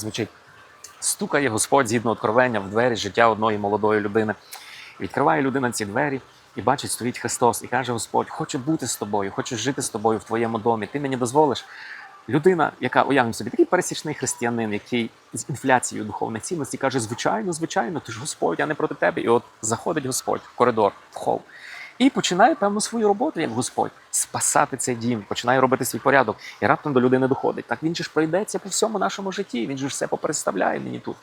звучить. Стукає Господь згідно откровення в двері життя одної молодої людини. Відкриває людина ці двері і бачить, стоїть Христос, і каже: Господь, хочу бути з тобою, хочу жити з тобою в твоєму домі. Ти мені дозволиш. Людина, яка уявимо собі, такий пересічний християнин, який з інфляцією духовних цінностей каже: звичайно, звичайно, ти ж Господь, я не проти тебе. І от заходить Господь в коридор, в хол. І починає певну свою роботу, як Господь, спасати цей дім, починає робити свій порядок. І раптом до людини доходить. Так він же ж пройдеться по всьому нашому житті. Він же ж все попереставляє мені тут.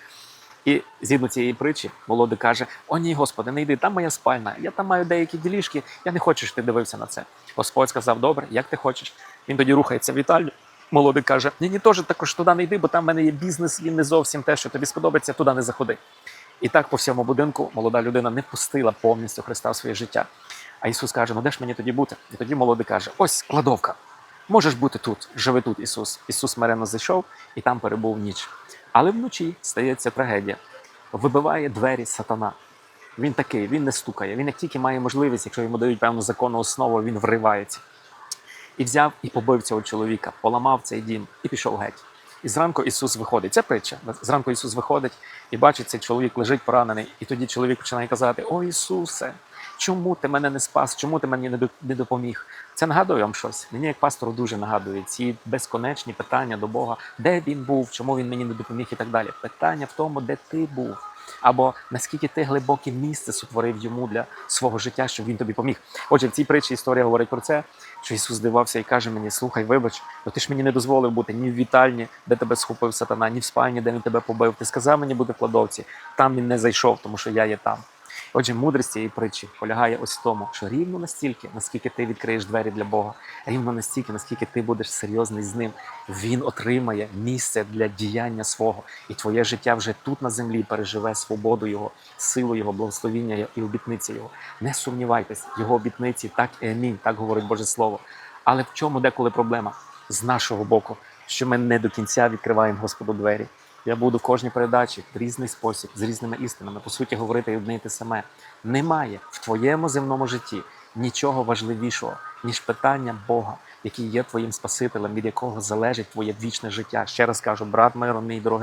І згідно цієї притчі, молодий каже: О, ні, Господи, не йди, там моя спальня, я там маю деякі ділішки, я не хочу, щоб ти дивився на це. Господь сказав: Добре, як ти хочеш. Він тоді рухається в вітальню. Молодий каже: Ні, ні, теж також туди не йди, бо там в мене є бізнес, він не зовсім те, що тобі сподобається, туди не заходи. І так по всьому будинку молода людина не пустила повністю Христа в своє життя. А Ісус каже: Ну де ж мені тоді бути? І тоді молодий каже: Ось кладовка. Можеш бути тут, живи тут, Ісус. Ісус смиренно зайшов і там перебув ніч. Але вночі стається трагедія. Вибиває двері сатана. Він такий, він не стукає. Він як тільки має можливість, якщо йому дають певну законну основу, він вривається. І взяв і побив цього чоловіка, поламав цей дім і пішов геть. І зранку Ісус виходить. Це притча. Зранку Ісус виходить і бачить, цей чоловік лежить поранений. І тоді чоловік починає казати: О Ісусе, чому ти мене не спас? Чому ти мені не до- не допоміг? Це нагадує вам щось. Мені як пастору дуже нагадує ці безконечні питання до Бога, де він був, чому він мені не допоміг і так далі. Питання в тому, де ти був. Або наскільки ти глибоке місце сотворив йому для свого життя, щоб він тобі поміг. Отже, в цій притчі історія говорить про це, що Ісус здивався і каже мені: слухай, вибач, бо ти ж мені не дозволив бути ні в вітальні, де тебе схопив сатана, ні в спальні, де він тебе побив. Ти сказав мені бути в кладовці. Там він не зайшов, тому що я є там. Отже, мудрість цієї притчі полягає ось в тому, що рівно настільки, наскільки ти відкриєш двері для Бога, рівно настільки, наскільки ти будеш серйозний з ним, він отримає місце для діяння свого, і твоє життя вже тут на землі переживе свободу Його, силу Його, благословіння і обітниці Його. Не сумнівайтесь, його обітниці так і амінь, так говорить Боже Слово. Але в чому деколи проблема з нашого боку, що ми не до кінця відкриваємо Господу двері. Я буду в кожній передачі в різний спосіб, з різними істинами, по суті, говорити одне і те саме. Немає в твоєму земному житті нічого важливішого, ніж питання Бога, який є твоїм Спасителем, від якого залежить твоє вічне життя. Ще раз кажу, брат миру, мій дорогий.